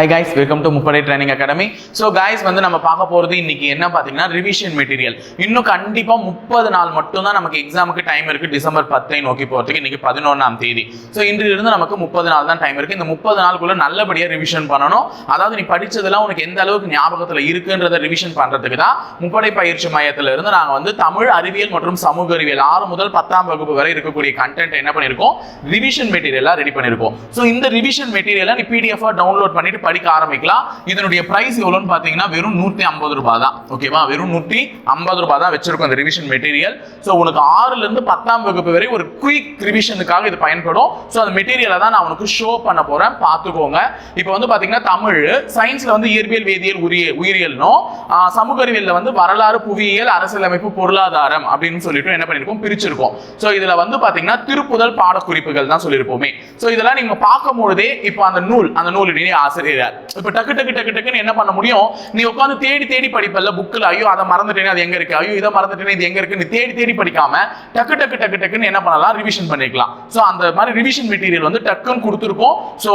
Hi guys welcome to Muppadai training academy so guys வந்து நம்ம பார்க்க போகிறது இன்னைக்கு என்ன பார்த்தீங்கன்னா ரிவிஷன் மெட்டீரியல் இன்னும் கண்டிப்பாக முப்பது நாள் மட்டும்தான் நமக்கு எக்ஸாமுக்கு டைம் இருக்குது டிசம்பர் பத்தை நோக்கி போகிறதுக்கு இன்னைக்கு பதினொன்றாம் தேதி. ஸோ இன்றிலிருந்து நமக்கு முப்பது நாள் தான் டைம் இருக்குது இந்த முப்பது நாளுக்குள்ளே நல்லபடியாக ரிவிஷன் பண்ணணும். அதாவது நீ படித்ததெல்லாம் உனக்கு எந்த அளவுக்கு ஞாபகத்தில் இருக்குன்றத ரிவிஷன் பண்ணுறதுக்கு தான் முப்படை பயிற்சி மையத்தில் இருந்து நாங்கள் வந்து தமிழ் அறிவியல் மற்றும் சமூக அறிவியல் ஆறு முதல் பத்தாம் வகுப்பு வரை இருக்கக்கூடிய கண்டென்ட் என்ன பண்ணியிருக்கோம் ரிவிஷன் மெட்டீரியலாக ரெடி பண்ணியிருக்கோம் ஸோ இந்த ரிவிஷன் மெட்டீரியலை நீ பிடிஎஃபாக டவுன்லோட் பண்ணிட்டு படிக்க ஆரம்பிக்கலாம். இதனுடைய பிரைஸ் எவ்வளோன்னு பார்த்தீங்கன்னா வெறும் நூற்றி ஐம்பது ரூபாய் தான் ஓகேவா வெறும் நூற்றி ஐம்பது ரூபாய் தான் வச்சிருக்கோம் இந்த ரிவிஷன் மெட்டீரியல் ஸோ உனக்கு ஆறுலேருந்து பத்தாம் வகுப்பு வரை ஒரு குயிக் ரிவிஷனுக்காக இது பயன்படும். ஸோ அந்த மெட்டீரியலை தான் நான் உனக்கு ஷோ பண்ண போகிறேன் பார்த்துக்கோங்க. இப்போ வந்து பார்த்தீங்கன்னா தமிழ் சயின்ஸில் வந்து இயற்பியல் வேதியியல் உரிய உயிரியல்னும் சமூக அறிவியலில் வந்து வரலாறு புவியியல் அரசியலமைப்பு பொருளாதாரம் அப்படின்னு சொல்லிட்டு என்ன பண்ணியிருக்கோம் பிரிச்சிருக்கோம். ஸோ இதில் வந்து பார்த்தீங்கன்னா திருப்புதல் பாடக்குறிப்புகள் தான் சொல்லியிருப்போமே. ஸோ இதெல்லாம் நீங்கள் பார்க்கும் பொழுதே இப்போ அந்த நூல் அந்த நூலினுடைய ஆசிரியர் இப்போ டக்கு டக்கு டக்கு டக்குன்னு என்ன பண்ண முடியும்? நீ உட்காந்து தேடி தேடி படிப்பல்ல புக்கில் ஐயோ அதை மறந்துட்டேனே அது எங்க இருக்கு? ஐயோ இதை மறந்துட்டேனே இது எங்க இருக்குன்னு தேடி தேடி படிக்காம டக்கு டக்கு டக்கு டக்குன்னு என்ன பண்ணலாம்? ரிவிஷன் பண்ணிக்கலாம். ஸோ அந்த மாதிரி ரிவிஷன் மெட்டீரியல் வந்து டக்குன்னு கொடுத்துருக்கோம். ஸோ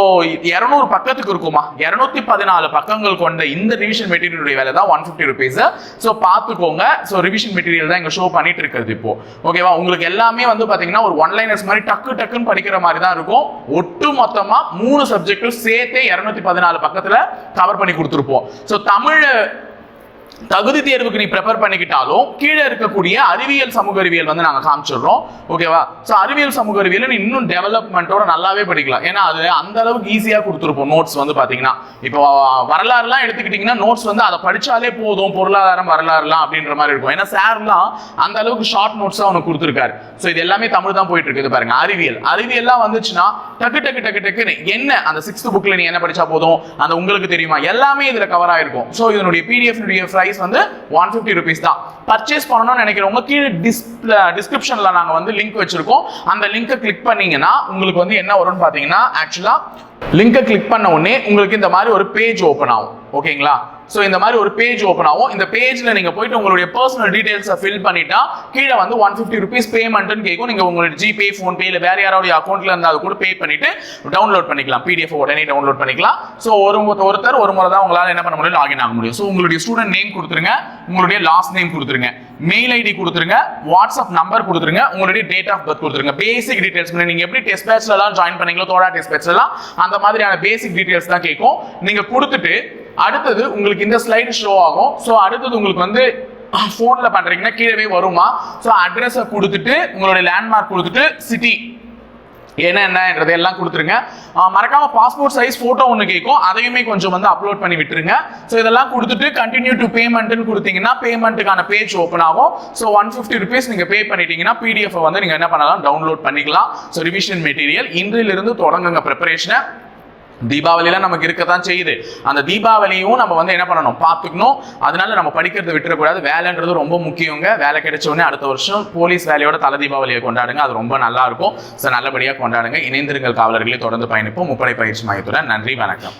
இரநூறு பக்கத்துக்கு இருக்குமா? இரநூத்தி பதினாலு பக்கங்கள் கொண்ட இந்த ரிவிஷன் மெட்டீரியலுடைய விலை தான் ஒன் ஃபிஃப்டி ருபீஸ் ஸோ பார்த்துக்கோங்க. ஸோ ரிவிஷன் மெட்டீரியல் தான் இங்க ஷோ பண்ணிட்டு இருக்கிறது இப்போ. ஓகேவா உங்களுக்கு எல்லாமே வந்து பாத்தீங்கன்னா ஒரு ஒன்லைனர்ஸ் மாதிரி டக்கு டக்குன்னு படிக்கிற மாதிரி தான் இருக்கும். ஒட்டு மொத்தமா மூணு சப்ஜெக்டும் சேர்த்தே இரநூத்தி பதினாலு பக்கத்துல கவர் பண்ணி கொடுத்துருப்போம். ஸோ தமிழ் தகுதி தேர்வுக்கு நீ ப்ரிப்பேர் பண்ணிக்கிட்டாலும் கீழே இருக்கக்கூடிய அறிவியல் சமூக அறிவியல் வந்து நாங்கள் காமிச்சிடுறோம். ஓகேவா ஸோ அறிவியல் சமூக அறிவியல் நீ இன்னும் டெவலப்மெண்ட்டோட நல்லாவே படிக்கலாம். ஏன்னா அது அந்த அளவுக்கு ஈஸியாக கொடுத்துருப்போம் நோட்ஸ் வந்து பார்த்தீங்கன்னா இப்போ வரலாறுலாம் எடுத்துக்கிட்டிங்கன்னா நோட்ஸ் வந்து அதை படிச்சாலே போதும் பொருளாதாரம் வரலாறுலாம் அப்படின்ற மாதிரி இருக்கும். ஏன்னா சார்லாம் அந்த அளவுக்கு ஷார்ட் நோட்ஸாக அவனுக்கு கொடுத்துருக்காரு. ஸோ இது எல்லாமே தமிழ் தான் போயிட்டு இருக்குது பாருங்க அறிவியல். அறிவியல்லாம் வந்துச்சுன்னா டக்கு டக்கு டக்கு டக்குன்னு என்ன? அந்த சிக்ஸ்த் புக்கில் நீ என்ன படித்தா போதும்? அந்த உங்களுக்கு தெரியுமா? எல்லாமே இதில் கவர் ஆயிருக்கும். ஸோ இதனுடைய பிடிஎஃப் ப்ரைஸ் வந்து ஒன் ஃபிஃப்டி ருபீஸ் தான். பர்ச்சேஸ் பண்ணணும்னு நினைக்கிறவங்க கீழே டிஸ்பிள டிஸ்கிரிப்ஷனில் நாங்க வந்து லிங்க் வச்சிருக்கோம். அந்த லிங்கை கிளிக் பண்ணீங்கன்னா உங்களுக்கு வந்து என்ன வரும்னு பாத்தீங்கன்னா ஆக்சுவலா லிங்கை கிளிக் பண்ண உடனே உங்களுக்கு இந்த மாதிரி ஒரு பேஜ் ஓப்பன் ஆகும். ஓகேங்களா ஸோ இந்த மாதிரி ஒரு பேஜ் ஓப்பன் ஆகும். இந்த பேஜில் நீங்கள் போயிட்டு உங்களுடைய பர்சனல் டீடைல்ஸை ஃபில் பண்ணிட்டா கீழே வந்து ஒன் ஃபிஃப்டி ருபீஸ் பேமெண்ட்னு கேட்கும் நீங்கள் உங்களுடைய ஜிபே ஃபோன்பே இல்லை வேறு யாரோடைய அக்கௌண்ட்டில் இருந்தால் அது கூட பே பண்ணிட்டு டவுன்லோட் பண்ணிக்கலாம். பிடிஎஃப் உடனே டவுன்லோட் பண்ணிக்கலாம். ஸோ ஒரு ஒருத்தர் ஒரு முறை தான் உங்களால் என்ன பண்ண முடியும்? லாகின் ஆக முடியும். ஸோ உங்களுடைய ஸ்டூடெண்ட் நேம் கொடுத்துருங்க. உங்களுடைய லாஸ்ட் நேம் கொடுத்துருங்க. மெயில் ஐடி கொடுத்துருங்க. வாட்ஸ்அப் நம்பர் கொடுத்துருங்க. உங்களுடைய டேட் ஆஃப் பர்த் கொடுத்துருங்க. பேசிக் டீடைல்ஸ் நீங்கள் எப்படி டெஸ்ட் பேட்ச்லாம் ஜாயின் பண்ணீங்களோ தோடா டெஸ்ட் பேட்ச்லாம் அந்த மாதிரியான பேசிக் டீடைல்ஸ் தான் கேட்கும் நீங்கள் கொடுத்துட்டு அடுத்தது உங்களுக்கு இந்த ஸ்லைடு ஷோ ஆகும். ஸோ அடுத்தது உங்களுக்கு வந்து ஃபோனில் பண்ணுறீங்கன்னா கீழே வருமா? ஸோ அட்ரஸை கொடுத்துட்டு உங்களுடைய லேண்ட்மார்க் கொடுத்துட்டு சிட்டி என்ன என்னன்றது எல்லாம் கொடுத்துருங்க. மறக்காம பாஸ்போர்ட் சைஸ் போட்டோ ஒன்று கேட்கும். அதையுமே கொஞ்சம் வந்து அப்லோட் பண்ணி விட்டுருங்க. ஸோ இதெல்லாம் கொடுத்துட்டு கண்டினியூ டு பேமெண்ட்னு கொடுத்தீங்கன்னா பேமெண்ட்டுக்கான பேஜ் ஓப்பன் ஆகும். ஸோ ஒன் ஃபிஃப்டி ருபீஸ் நீங்கள் பே பண்ணிட்டீங்கன்னா பிடிஎஃப் வந்து நீங்கள் என்ன பண்ணலாம்? டவுன்லோட் பண்ணிக்கலாம். ஸோ ரிவிஷன் மெட்டீரியல் இன்றிலிருந்து தொடங்குங்க ப்ரிப்பரேஷனை தீபாவளிலாம் நமக்கு இருக்க தான் செய்யுது. அந்த தீபாவளியும் நம்ம வந்து என்ன பண்ணணும்? பார்த்துக்கணும். அதனால நம்ம படிக்கிறத விட்டுறக்கூடாது. வேலைன்றது ரொம்ப முக்கியங்க. வேலை கிடைச்ச உடனே அடுத்த வருஷம் போலீஸ் வேலையோட தலை தீபாவளியை கொண்டாடுங்க. அது ரொம்ப நல்லா இருக்கும் ஸோ நல்லபடியாக கொண்டாடுங்க. இணைந்திருங்கள் காவலர்களே. தொடர்ந்து பயணிப்போம். முப்படை பயிற்சி மையத்துடன் நன்றி வணக்கம்.